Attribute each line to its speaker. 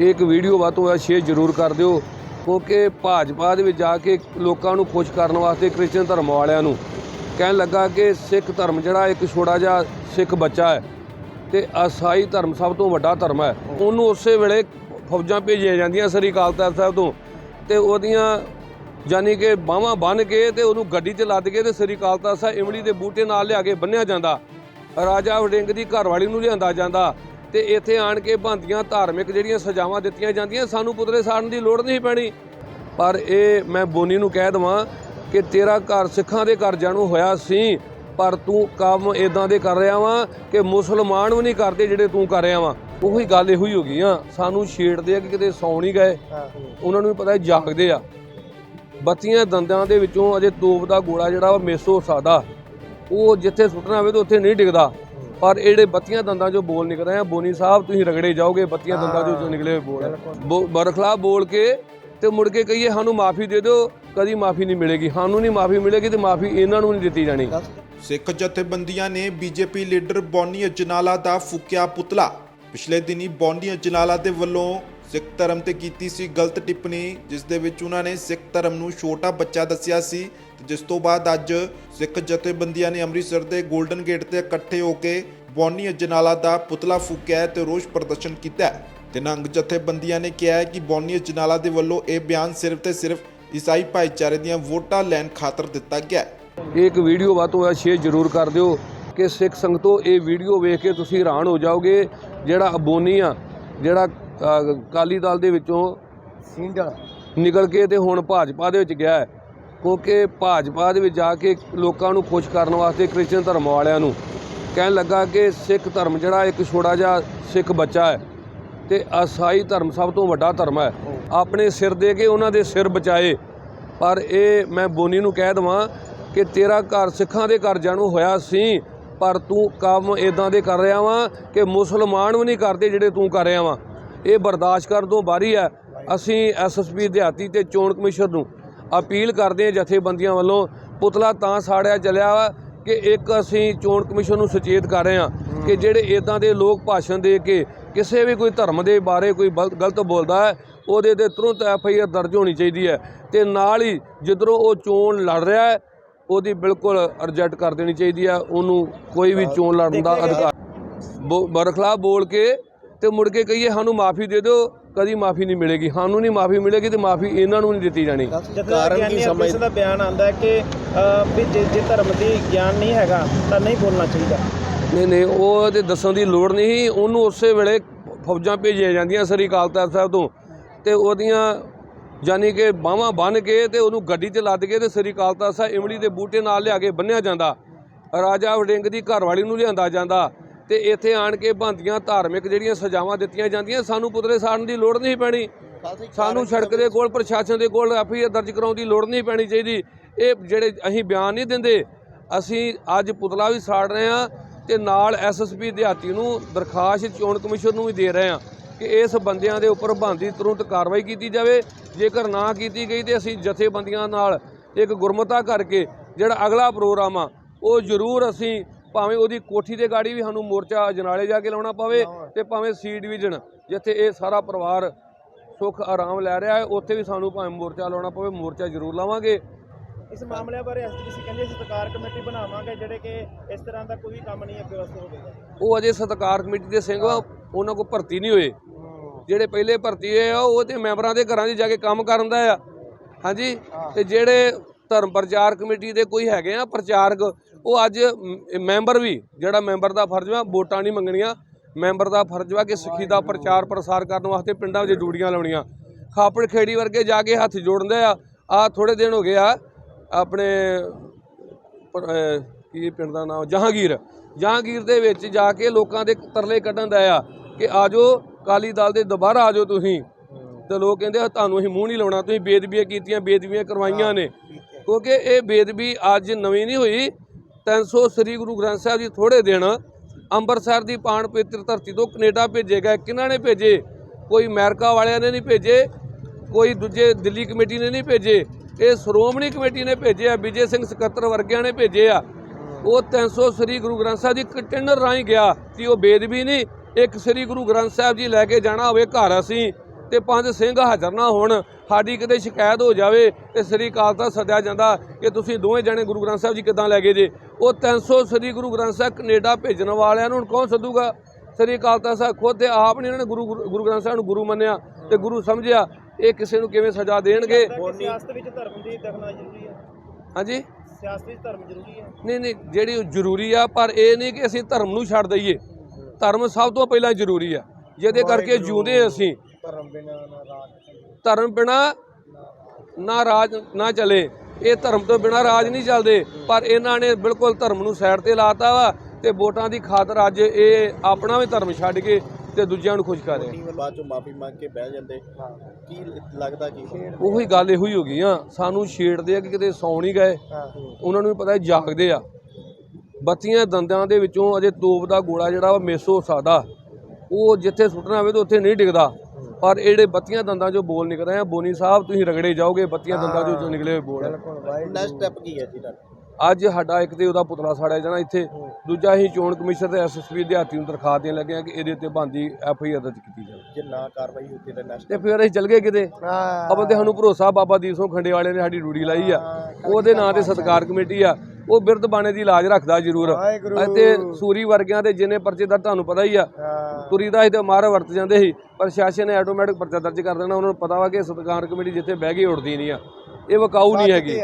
Speaker 1: ਇਹ ਇੱਕ ਵੀਡੀਓ ਵੱਧ ਤੋਂ ਵੱਧ ਸ਼ੇਅਰ ਜ਼ਰੂਰ ਕਰ ਦਿਓ, ਕਿਉਂਕਿ ਭਾਜਪਾ ਦੇ ਵਿੱਚ ਜਾ ਕੇ ਲੋਕਾਂ ਨੂੰ ਖੁਸ਼ ਕਰਨ ਵਾਸਤੇ ਕ੍ਰਿਸਚਨ ਧਰਮ ਵਾਲਿਆਂ ਨੂੰ ਕਹਿਣ ਲੱਗਾ ਕਿ ਸਿੱਖ ਧਰਮ ਜਿਹੜਾ ਇੱਕ ਛੋੜਾ ਜਿਹਾ ਸਿੱਖ ਬੱਚਾ ਹੈ ਤੇ ਅਸਾਈ ਧਰਮ ਸਭ ਤੋਂ ਵੱਡਾ ਧਰਮ ਹੈ। ਉਹਨੂੰ ਉਸੇ ਵੇਲੇ ਫੌਜਾਂ ਭੇਜੀਆਂ ਜਾਂਦੀਆਂ ਸ੍ਰੀ ਅਕਾਲ ਤਖਤ ਸਾਹਿਬ ਤੋਂ ਤੇ ਉਹਦੀਆਂ ਯਾਨੀ ਕਿ ਬਾਹਾਂ ਬੰਨ ਕੇ ਤੇ ਉਹਨੂੰ ਗੱਡੀ 'ਚ ਲੱਦ ਕੇ ਤੇ ਸ੍ਰੀ ਅਕਾਲ ਤਖਤ ਸਾਹਿਬ ਇਮਲੀ ਦੇ ਬੂਟੇ ਨਾਲ ਲਿਆ ਕੇ ਬੰਨਿਆ ਜਾਂਦਾ। ਰਾਜਾ ਵੜਿੰਗ ਦੀ ਘਰਵਾਲੀ ਨੂੰ ਲਿਆਂਦਾ ਜਾਂਦਾ। ਤੇ ਇੱਥੇ ਆਣ ਕੇ ਬੰਦੀਆਂ ਧਾਰਮਿਕ ਜਿਹੜੀਆਂ ਸਜ਼ਾਵਾਂ ਦਿੱਤੀਆਂ ਜਾਂਦੀਆਂ, ਸਾਨੂੰ ਪੁਤਲੇ ਸਾੜਨ ਦੀ ਲੋੜ ਨਹੀਂ ਪੈਣੀ। ਪਰ ਇਹ ਮੈਂ ਬੋਨੀ ਨੂੰ ਕਹਿ ਦਵਾਂ ਕਿ ਤੇਰਾ ਘਰ ਸਿੱਖਾਂ ਦੇ ਘਰ ਜਾਣੂ ਹੋਇਆ ਸੀ, ਪਰ ਤੂੰ ਕੰਮ ਇਦਾਂ ਦੇ ਕਰ ਰਿਹਾ ਵਾਂ ਕਿ ਮੁਸਲਮਾਨ ਵੀ ਨਹੀਂ ਕਰਦੇ ਜਿਹੜੇ ਤੂੰ ਕਰ ਰਿਹਾ ਵਾਂ। ਉਹੀ ਗੱਲ ਇਹੋ ਹੀ ਹੋ ਗਈ ਆ। ਸਾਨੂੰ ਛੇੜਦੇ ਆ ਕਿ ਕਿਤੇ ਸੌਂ ਨਹੀਂ ਗਏ। ਉਹਨਾਂ ਨੂੰ ਵੀ ਪਤਾ ਜਾਗਦੇ ਆ। ਬੱਤੀਆਂ ਦੰਦਾਂ ਦੇ ਵਿੱਚੋਂ ਅਜੇ ਤੋਪ ਦਾ ਗੋਲਾ ਜਿਹੜਾ ਵਾ ਮਿਸ ਹੋ ਸਕਦਾ। ਉਹ ਜਿੱਥੇ ਸੁੱਟਣਾ ਹੋਵੇ ਤਾਂ ਉੱਥੇ ਨਹੀਂ ਡਿੱਗਦਾ। ਪਰ ਇਹ ਜਿਹੜੇ ਬੱਤੀਆਂ ਦੰਦਾਂ ਚੋਂ ਬੋਲ ਨਿਕਲ ਰਹੇ ਆ ਬੋਨੀ ਸਾਹਿਬ ਤੁਸੀਂ ਰਗੜੇ ਜਾਓਗੇ ਬੱਤੀਆਂ ਦੰਦਾਂ ਚੋਂ ਨਿਕਲੇ ਹੋਏ ਬੋਲ। ਬੋ- ਬਰਖਲਾਫ ਬੋਲ ਕੇ ਤੇ ਮੁੜ ਕੇ ਕਹੀਏ ਸਾਨੂੰ ਮਾਫੀ ਦੇ ਦਿਓ ਕਦੀ ਮਾਫੀ ਨਹੀਂ ਮਿਲੇਗੀ। ਸਾਨੂੰ ਨਹੀਂ ਮਾਫੀ ਮਿਲੇਗੀ ਤੇ ਮਾਫੀ ਇਹਨਾਂ ਨੂੰ ਨਹੀਂ ਦਿੱਤੀ ਜਾਣੀ।
Speaker 2: ਸਿੱਖ ਜਥੇਬੰਦੀਆਂ ਨੇ ਬੀਜੇਪੀ ਲੀਡਰ ਬੌਨੀ ਅਜਨਾਲਾ ਦਾ ਫੂਕਿਆ ਪੁਤਲਾ। ਪਿਛਲੇ ਦਿਨੀ ਬੌਨੀ ਅਜਨਾਲਾ ਦੇ ਵੱਲੋਂ ਸਿੱਖ ਧਰਮ ਤੇ ਕੀਤੀ ਸੀ ਗਲਤ ਟਿੱਪਣੀ ਜਿਸ ਦੇ ਵਿੱਚ ਉਹਨਾਂ ਨੇ ਸਿੱਖ ਧਰਮ ਨੂੰ ਛੋਟਾ ਬੱਚਾ ਦੱਸਿਆ ਸੀ ਜਿਸ ਤੋਂ ਬਾਅਦ ਅੱਜ ਸਿੱਖ ਜਥੇਬੰਦੀਆਂ ਨੇ ਅੰਮ੍ਰਿਤਸਰ ਦੇ 골ਡਨ ਗੇਟ ਤੇ ਇਕੱਠੇ ਹੋ ਕੇ ਬੌਨੀ ਅਜਨਾਲਾ ਦਾ ਪੁਤਲਾ ਫੂਕਿਆ ਤੇ ਰੋਸ ਪ੍ਰਦਰਸ਼ਨ ਕੀਤਾ ਤੇ ਨੰਗ ਜਥੇਬੰਦੀਆਂ ਨੇ ਕਿਹਾ ਹੈ ਕਿ ਬੌਨੀ ਅਜਨਾਲਾ ਦੇ ਵੱਲੋਂ ਇਹ ਬਿਆਨ ਸਿਰਫ ਤੇ ਸਿਰਫ ਈਸਾਈ ਭਾਈਚਾਰੇ ਦੀਆਂ ਵੋਟਾਂ ਲੈਣ ਖਾਤਰ ਦਿੱਤਾ ਗਿਆ ਹੈ।
Speaker 1: ਇੱਕ ਵੀਡੀਓ ਵੱਧ ਤੋਂ ਵੱਧ ਸ਼ੇਅਰ ਜ਼ਰੂਰ ਕਰ ਦਿਓ ਕਿ ਸਿੱਖ ਸੰਗਤੋ ਇਹ ਵੀਡੀਓ ਵੇਖ ਕੇ ਤੁਸੀਂ ਹੈਰਾਨ ਹੋ ਜਾਓਗੇ। ਜਿਹੜਾ ਅਬੋਨੀ ਆ ਜਿਹੜਾ ਅ, ਅਕਾਲੀ ਦਲ ਦੇ ਵਿੱਚੋਂ
Speaker 3: ਸਿੰਡਲ।
Speaker 1: ਨਿਕਲ ਕੇ ਤੇ ਹੁਣ ਭਾਜਪਾ ਦੇ ਵਿੱਚ ਗਿਆ ਹੈ। ਕਿਉਂਕਿ ਭਾਜਪਾ ਦੇ ਵਿੱਚ ਜਾ ਕੇ ਲੋਕਾਂ ਨੂੰ ਖੁਸ਼ ਕਰਨ ਵਾਸਤੇ ਕ੍ਰਿਸਚਨ ਧਰਮ ਵਾਲਿਆਂ ਨੂੰ ਕਹਿਣ ਲੱਗਾ ਕਿ ਸਿੱਖ ਧਰਮ ਜਿਹੜਾ ਇੱਕ ਛੋੜਾ ਜਿਹਾ ਸਿੱਖ ਬੱਚਾ ਹੈ ਤੇ ਅਸਾਈ ਧਰਮ ਸਭ ਤੋਂ ਵੱਡਾ ਧਰਮ ਹੈ। ਆਪਣੇ ਸਿਰ ਦੇ ਕੇ ਉਹਨਾਂ ਦੇ ਸਿਰ ਬਚਾਏ। ਪਰ ਇਹ ਮੈਂ ਬੋਨੀ ਨੂੰ ਕਹਿ ਦਵਾਂ ਕਿ ਤੇਰਾ ਘਰ ਸਿੱਖਾਂ ਦੇ ਘਰ ਜਾਣੂ ਹੋਇਆ ਸੀ, ਪਰ ਤੂੰ ਕੰਮ ਇਦਾਂ ਦੇ ਕਰ ਰਿਹਾ ਵਾਂ ਕਿ ਮੁਸਲਮਾਨ ਵੀ ਨਹੀਂ ਕਰਦੇ ਜਿਹੜੇ ਤੂੰ ਕਰ ਰਿਹਾ ਵਾਂ। ਇਹ ਬਰਦਾਸ਼ਤ ਕਰਨ ਤੋਂ ਬਾਹਰੀ ਹੈ ਅਸੀਂ ਐਸਐਸਪੀ ਦਿਹਾਤੀ ਤੇ ਚੋਣ ਕਮਿਸ਼ਨ ਨੂੰ ਅਪੀਲ ਕਰਦੇ ਹਾਂ ਜਥੇਬੰਦੀਆਂ ਵੱਲੋਂ, ਪੁਤਲਾ ਤਾਂ ਸਾੜਿਆ ਚਲਿਆ ਵਾ ਕਿ ਇੱਕ ਅਸੀਂ ਚੋਣ ਕਮਿਸ਼ਨ ਨੂੰ ਸੁਚੇਤ ਕਰ ਰਹੇ ਹਾਂ ਕਿ ਜਿਹੜੇ ਇਦਾਂ ਦੇ ਲੋਕ ਭਾਸ਼ਣ ਦੇ ਕੇ ਕਿਸੇ ਵੀ ਕੋਈ ਧਰਮ ਦੇ ਬਾਰੇ ਕੋਈ ਗਲਤ ਬੋਲਦਾ ਹੈ ਉਹਦੇ ਤੇ ਤੁਰੰਤ ਐਫ ਆਈ ਆਰ ਦਰਜ ਹੋਣੀ ਚਾਹੀਦੀ ਹੈ ਤੇ ਨਾਲ ਹੀ ਜਿੱਧਰੋਂ ਉਹ ਚੋਣ ਲੜ ਰਿਹਾ ਹੈ ਉਹਦੀ ਬਿਲਕੁਲ ਰਿਜੈਕਟ ਕਰ ਦੇਣੀ ਚਾਹੀਦੀ ਹੈ ਉਹਨੂੰ ਕੋਈ ਵੀ ਚੋਣ ਲੜਨ ਦਾ ਅਧਿਕਾਰ ਬੋ- ਬਰਖਲਾਫ ਬੋਲ ਕੇ ਤੇ ਮੁੜ ਕੇ ਕਹੀਏ ਸਾਨੂੰ ਮਾਫੀ ਦੇ ਦਿਓ ਕਦੀ ਮਾਫੀ ਨਹੀਂ ਮਿਲੇਗੀ ਸਾਨੂੰ ਨਹੀਂ ਮਾਫੀ ਮਿਲੇਗੀ ਤੇ ਮਾਫੀ ਇਹਨਾਂ ਨੂੰ ਨਹੀਂ ਦਿੱਤੀ ਜਾਣੀ।
Speaker 3: ਜਥੇਦਾਰ ਗਿਆਨੀ ਅਰਪਿਤ ਦਾ ਬਿਆਨ ਆਂਦਾ ਹੈ ਕਿ ਵੀ ਜੇ ਜੇ ਧਰਮ ਦੀ ਗਿਆਨ ਨਹੀਂ ਹੈਗਾ ਤਾਂ ਨਹੀਂ ਬੋਲਣਾ ਚਾਹੀਦਾ।
Speaker 1: ਨਹੀਂ ਨਹੀਂ ਉਹ ਤੇ ਦੱਸਣ ਦੀ ਲੋੜ ਨਹੀਂ। ਉਹਨੂੰ ਉਸੇ ਵੇਲੇ ਫੌਜਾਂ ਭੇਜੀਆਂ ਜਾਂਦੀਆਂ ਸ੍ਰੀ ਅਕਾਲ ਤਖਤ ਸਾਹਿਬ ਤੋਂ। ਤੇ ਉਹਦੀਆਂ ਯਾਨੀ ਕਿ ਬਾਹਾਂ ਬੰਨ ਕੇ ਤੇ ਉਹਨੂੰ ਗੱਡੀ 'ਚ ਲੱਦ ਕੇ ਤੇ ਸ੍ਰੀ ਅਕਾਲ ਤਖਤ ਸਾਹਿਬ ਇਮਲੀ ਦੇ ਬੂਟੇ ਨਾਲ ਲਿਆ ਕੇ ਬੰਨਿਆ ਜਾਂਦਾ। ਰਾਜਾ ਵੜਿੰਗ ਦੀ ਘਰਵਾਲੀ ਨੂੰ ਲਿਆਂਦਾ ਜਾਂਦਾ। ਤੇ ਇੱਥੇ ਆਣ ਕੇ ਬੰਦੀਆਂ ਧਾਰਮਿਕ ਜਿਹੜੀਆਂ ਸਜ਼ਾਵਾਂ ਦਿੱਤੀਆਂ ਜਾਂਦੀਆਂ, ਸਾਨੂੰ ਪੁਤਲੇ ਸਾੜਨ ਦੀ ਲੋੜ ਨਹੀਂ ਪੈਣੀ। ਸਾਨੂੰ ਸੜਕ ਦੇ ਕੋਲ, ਪ੍ਰਸ਼ਾਸਨ ਦੇ ਕੋਲ ਐਫਆਈਆਰ ਦਰਜ ਕਰਾਉਣ ਦੀ ਲੋੜ ਨਹੀਂ ਪੈਣੀ ਚਾਹੀਦੀ। ਇਹ ਜਿਹੜੇ ਅਸੀਂ ਬਿਆਨ ਨਹੀਂ ਦਿੰਦੇ, ਅਸੀਂ ਅੱਜ ਪੁਤਲਾ ਵੀ ਸਾੜ ਰਹੇ ਹਾਂ ਤੇ ਨਾਲ ਐਸਐਸਪੀ ਦਿਹਾਤੀ ਨੂੰ ਦਰਖਾਸਤ ਚੋਣ ਕਮਿਸ਼ਨ ਨੂੰ ਵੀ ਦੇ ਰਹੇ ਹਾਂ ਕਿ ਇਸ ਬੰਦਿਆਂ ਦੇ ਉੱਪਰ ਬੰਦੀ ਤੁਰੰਤ ਕਾਰਵਾਈ ਕੀਤੀ ਜਾਵੇ। ਜੇਕਰ ਨਾ ਕੀਤੀ ਗਈ ਤੇ ਅਸੀਂ ਜਥੇਬੰਦੀਆਂ ਨਾਲ ਇੱਕ ਗੁਰਮਤਾ ਕਰਕੇ ਜਿਹੜਾ ਅਗਲਾ ਪ੍ਰੋਗਰਾਮ ਆ, ਉਹ ਜ਼ਰੂਰ ਅਸੀਂ ਭਾਵੇਂ ਉਹਦੀ ਕੋਠੀ ਦੇ ਗਾੜੀ ਵੀ ਸਾਨੂੰ ਮੋਰਚਾ ਅਜਨਾਲੇ ਜਾ ਕੇ ਲਾਉਣਾ ਪਵੇ ਤੇ ਭਾਵੇਂ ਸੀ ਡਿਵੀਜ਼ਨ ਜਿੱਥੇ ਇਹ ਸਾਰਾ ਪਰਿਵਾਰ ਸੁੱਖ ਆਰਾਮ ਲੈ ਰਿਹਾ ਹੈ ਉੱਥੇ ਵੀ ਸਾਨੂੰ ਭਾਵੇਂ ਮੋਰਚਾ ਲਾਉਣਾ ਪਵੇ ਮੋਰਚਾ ਜ਼ਰੂਰ ਲਾਵਾਂਗੇ।
Speaker 3: ਇਸ ਮਾਮਲੇ ਬਾਰੇ ਐਸਟੀਪੀਸੀ ਕਹਿੰਦੇ ਅਸੀਂ ਸਰਕਾਰ ਕਮੇਟੀ ਬਣਾਵਾਂਗੇ ਜਿਹੜੇ ਕਿ ਇਸ ਤਰ੍ਹਾਂ ਦਾ ਕੋਈ ਕੰਮ ਨਹੀਂ ਅੱਗੇ ਵਾਸਤੇ ਹੋਵੇਗਾ।
Speaker 1: ਉਹ ਅਜੇ ਸਤਕਾਰ ਕਮੇਟੀ ਦੇ ਸਿੰਘ ਉਹਨਾਂ ਕੋਲ ਭਰਤੀ ਨਹੀਂ ਹੋਏ। ਜਿਹੜੇ ਪਹਿਲੇ ਭਰਤੀ ਹੋਏ ਆ ਉਹ ਤੇ ਮੈਂਬਰਾਂ ਦੇ ਘਰਾਂ 'ਚ ਜਾ ਕੇ ਕੰਮ ਕਰਨ ਦਾ ਆ। ਹਾਂਜੀ? ਤੇ ਜਿਹੜੇ ਧਰਮ ਪ੍ਰਚਾਰ ਕਮੇਟੀ ਦੇ ਕੋਈ ਹੈਗੇ ਆ ਪ੍ਰਚਾਰਕ, ਉਹ ਅੱਜ ਮੈਂਬਰ ਵੀ, ਜਿਹੜਾ ਮੈਂਬਰ ਦਾ ਫਰਜ਼ ਵਾ, ਵੋਟਾਂ ਨਹੀਂ ਮੰਗਣੀਆਂ। ਮੈਂਬਰ ਦਾ ਫਰਜ਼ ਵਾ ਕਿ ਸਿੱਖੀ ਦਾ ਪ੍ਰਚਾਰ ਪ੍ਰਸਾਰ ਕਰਨ ਵਾਸਤੇ ਪਿੰਡਾਂ ਵਿੱਚ ਡਿਊਟੀਆਂ ਲਾਉਣੀਆਂ। ਖਾਪੜ ਖੇੜੀ ਵਰਗੇ ਜਾ ਕੇ ਹੱਥ ਜੋੜਦੇ ਆ। ਆ ਥੋੜੇ ਦਿਨ ਹੋ ਗਏ ਆ, ਆਪਣੇ ਕੀ ਪਿੰਡ ਦਾ ਨਾਮ, ਜਹਾਂਗੀਰ। ਜਹਾਂਗੀਰ ਦੇ ਵਿੱਚ ਜਾ ਕੇ ਲੋਕਾਂ ਦੇ ਤਰਲੇ ਕੱਢਣ ਦਾ ਆ ਕਿ ਆਜੋ ਕਾਲੀ ਦਲ ਦੇ ਦੁਬਾਰਾ ਆਜੋ ਤੁਸੀਂ। ਤੇ ਲੋਕ ਕਹਿੰਦੇ ਤੁਹਾਨੂੰ ਅਸੀਂ ਮੂੰਹ ਨਹੀਂ ਲਾਉਣਾ, ਤੁਸੀਂ ਬੇਦਬੀਆਂ ਕੀਤੀਆਂ ਬੇਦਬੀਆਂ ਕਰਵਾਈਆਂ ਨੇ। ਕਿਉਂਕਿ ਇਹ ਬੇਦਬੀ ਅੱਜ ਨਵੀਂ ਨਹੀਂ ਹੋਈ। 300 ਸ੍ਰੀ ਗੁਰੂ ਗ੍ਰੰਥ ਸਾਹਿਬ ਜੀ ਥੋੜੇ ਦਿਨ ਅੰਮ੍ਰਿਤਸਰ ਦੀ ਪਾਣ ਪਵਿੱਤਰ ਧਰਤੀ ਤੋਂ ਕੈਨੇਡਾ ਭੇਜੇ ਗਏ। ਕਿਹਨਾਂ ਨੇ ਭੇਜੇ? ਕੋਈ ਅਮਰੀਕਾ ਵਾਲਿਆਂ ਨੇ ਨਹੀਂ ਭੇਜੇ, ਕੋਈ ਦੂਜੇ ਦਿੱਲੀ ਕਮੇਟੀ ਨੇ ਨਹੀਂ ਭੇਜੇ। ਇਹ ਸ਼੍ਰੋਮਣੀ ਕਮੇਟੀ ਨੇ ਭੇਜੇ ਆ, ਵਿਜੇ ਸਿੰਘ ਸਕੱਤਰ ਵਰਗਿਆਂ ਨੇ ਭੇਜੇ ਆ। ਉਹ 300 ਸ੍ਰੀ ਗੁਰੂ ਗ੍ਰੰਥ ਸਾਹਿਬ ਜੀ ਕੰਟੇਨਰ ਰਾਹੀਂ ਗਿਆ ਕਿ ਉਹ ਬੇਦਬੀ ਨਹੀਂ, ਇੱਕ ਸ੍ਰੀ ਗੁਰੂ ਗ੍ਰੰਥ ਸਾਹਿਬ ਜੀ ਲੈ ਕੇ ਜਾਣਾ ਹੋਵੇ ਘਰ ਅਸੀਂ। ਤੇ ਪੰਜ ਸਿੰਘ ਹਾਜ਼ਰ ਨਾ ਹੋਣ ਸਾਡੀ ਕਿਤੇ ਸ਼ਿਕਾਇਤ ਹੋ ਜਾਵੇ ਤੇ ਸ੍ਰੀ ਅਕਾਲ ਤਖਤ ਸੱਦਿਆ ਜਾਂਦਾ ਕਿ ਤੁਸੀਂ ਦੋਵੇਂ ਜਣੇ ਗੁਰੂ ਗ੍ਰੰਥ ਸਾਹਿਬ ਜੀ ਕਿੱਦਾਂ ਲੈ ਗਏ ਜੇ। ਉਹ 300 ਸ੍ਰੀ ਗੁਰੂ ਗ੍ਰੰਥ ਸਾਹਿਬ ਕੈਨੇਡਾ ਭੇਜਣ ਵਾਲਿਆਂ ਨੂੰ ਹੁਣ ਕੌਣ ਸੱਦੂਗਾ? ਸ੍ਰੀ ਅਕਾਲ ਤਖਤ ਸਾਹਿਬ ਖੁਦ ਤੇ ਆਪ ਨੇ ਇਹਨਾਂ ਨੇ ਗੁਰੂ ਗੁਰੂ ਗ੍ਰੰਥ ਸਾਹਿਬ ਨੂੰ ਗੁਰੂ ਮੰਨਿਆ ਤੇ ਗੁਰੂ ਸਮਝਿਆ ਇਹ ਕਿਸੇ ਨੂੰ ਕਿਵੇਂ ਸਜ਼ਾ ਦੇਣਗੇ?
Speaker 3: ਸਿਆਸਤ ਵਿੱਚ ਧਰਮ ਦੀ ਦਖਨਾ ਜ਼ਰੂਰੀ ਹੈ?
Speaker 1: ਹਾਂਜੀ?
Speaker 3: ਸਿਆਸਤ ਵਿੱਚ ਧਰਮ ਜ਼ਰੂਰੀ ਹੈ?
Speaker 1: ਨਹੀਂ ਨਹੀਂ ਜਿਹੜੀ ਜ਼ਰੂਰੀ ਆ ਪਰ ਇਹ ਨਹੀਂ ਕਿ ਅਸੀਂ ਧਰਮ ਨੂੰ ਛੱਡ ਦਈਏ। ਧਰਮ ਸਭ ਤੋਂ ਪਹਿਲਾਂ ਜ਼ਰੂਰੀ ਆ। ਜਿਹਦੇ ਕਰਕੇ ਜਿਉਂਦੇ ਅਸੀਂ।
Speaker 3: ਧਰਮ ਬਿਨਾਂ ਨਾ ਰਾਜ
Speaker 1: ਧਰਮ ਬਿਨਾ ਨਾ ਰਾਜ ਨਾ ਚਲੇ। ਇਹ ਧਰਮ ਤੋਂ ਬਿਨਾ ਰਾਜ ਨਹੀਂ ਚੱਲਦੇ। ਪਰ ਇਹਨਾਂ ਨੇ ਬਿਲਕੁਲ ਧਰਮ ਨੂੰ ਸਾਈਡ ਤੇ ਲਾਤਾ ਵਾ ਤੇ ਵੋਟਾਂ ਦੀ ਖਾਤਰ ਅੱਜ ਇਹ ਆਪਣਾ ਵੀ ਧਰਮ ਛੱਡ ਕੇ ਤੇ ਦੂਜਿਆਂ ਨੂੰ ਖੁਸ਼ ਕਰ ਰਹੇ
Speaker 3: ਬਾਅਦ ਚੋਂ ਮਾਫੀ ਮੰਗ ਕੇ ਬਹਿ ਜਾਂਦੇ। ਕੀ ਲੱਗਦਾ ਕੀ?
Speaker 1: ਉਹੀ ਗੱਲ ਇਹੋ ਹੀ ਹੋ ਗਈ ਆ। ਸਾਨੂੰ ਛੇੜਦੇ ਆ ਕਿ ਕਿਤੇ ਸੌਂ ਨਹੀਂ ਗਏ। ਉਹਨਾਂ ਨੂੰ ਵੀ ਪਤਾ ਹੈ ਜਾਗਦੇ ਆ। ਬੱਤੀਆਂ ਦੰਦਾਂ ਦੇ ਵਿੱਚੋਂ ਅਜੇ ਤੋਪ ਦਾ ਗੋਲਾ ਜਿਹੜਾ ਵਾ ਮਿਸ ਹੋ ਸਕਦਾ। ਉਹ ਜਿੱਥੇ ਸੁੱਟਣਾ ਹੋਵੇ ਤਾਂ ਉੱਥੇ ਨਹੀਂ ਡਿੱਗਦਾ। ਪਰ ਇਹ ਜਿਹੜੇ ਬੱਤੀਆਂ ਦੰਦਾਂ ਚੋਂ ਬੋਲ ਨਿਕਲ ਰਹੇ ਆ। ਬੋਨੀ ਸਾਹਿਬ ਤੁਸੀਂ ਰਗੜੇ ਜਾਓਗੇ ਬੱਤੀਆਂ ਦੰਦਾਂ ਜੋ ਨਿਕਲੇ ਹੋਏ ਬੋਲ। ਆ।
Speaker 3: ਨੈਕਸਟ ਸਟੈਪ ਕੀ ਹੈ ਜੀ ਤੁਹਾਡਾ
Speaker 1: ਅੱਜ ਸਾਡਾ ਇੱਕ ਤੇ ਉਹਦਾ ਪੁਤਲਾ ਸਾੜਿਆ ਜਾਣਾ ਇੱਥੇ। ਦੂਜਾ ਅਸੀਂ ਚੋਣ ਕਮਿਸ਼ਨ ਤੇ ਐਸਐਸਪੀ ਦਿਹਾਤੀ ਨੂੰ ਦਰਖਾਸਤ ਦੇਣ ਲੱਗੇ ਆ ਕਿ ਇਹਦੇ ਉੱਤੇ ਬੰਦੀ ਐਫ ਆਈ ਆਰ ਦਰਜ ਕੀਤੀ ਜਾਵੇ।
Speaker 3: ਜੇ ਨਾ ਕਾਰਵਾਈ ਹੁੰਦੀ ਤਾਂ ਨੈਕਸਟ
Speaker 1: ਤੇ ਫਿਰ ਅਸੀਂ ਚੱਲ ਗਏ ਕਿਤੇ। ਅਬਲ ਤੇ ਸਾਨੂੰ ਭਰੋਸਾ ਬਾਬਾ ਦੀਪ ਸਿੰਘ ਖੰਡੇ ਵਾਲੇ ਨੇ ਸਾਡੀ ਡਿਊਟੀ ਲਾਈ ਆ। ਉਹਦੇ ਨਾਂ ਤੇ ਸਤਕਾਰ ਕਮੇਟੀ ਆ। ਉਹ ਬਿਰਧ ਬਾਣੇ ਦੀ ਲਾਜ ਰੱਖਦਾ ਜ਼ਰੂਰ। ਅਤੇ ਸੂਰੀ ਵਰਗਿਆਂ ਦੇ ਜਿੰਨੇ ਪਰਚੇ ਦਾ ਤੁਹਾਨੂੰ ਪਤਾ ਹੀ ਆ। ਤੁਰੀ ਦਾ ਸੀ ਤੇ ਮਾਰ ਵਰਤ ਜਾਂਦੇ ਸੀ ਪ੍ਰਸ਼ਾਸਨ ਨੇ ਆਟੋਮੈਟਿਕ ਪਰਚਾ ਦਰਜ ਕਰ ਦੇਣਾ ਉਹਨਾਂ ਨੂੰ ਪਤਾ ਵਾ ਕਿ ਸਤਕਾਰ ਕਮੇਟੀ ਜਿੱਥੇ ਬਹਿ ਗਈ ਉੜਦੀ ਨਹੀਂ ਆ। ਇਹ ਵਕਾਊ ਨਹੀਂ ਹੈਗੀ।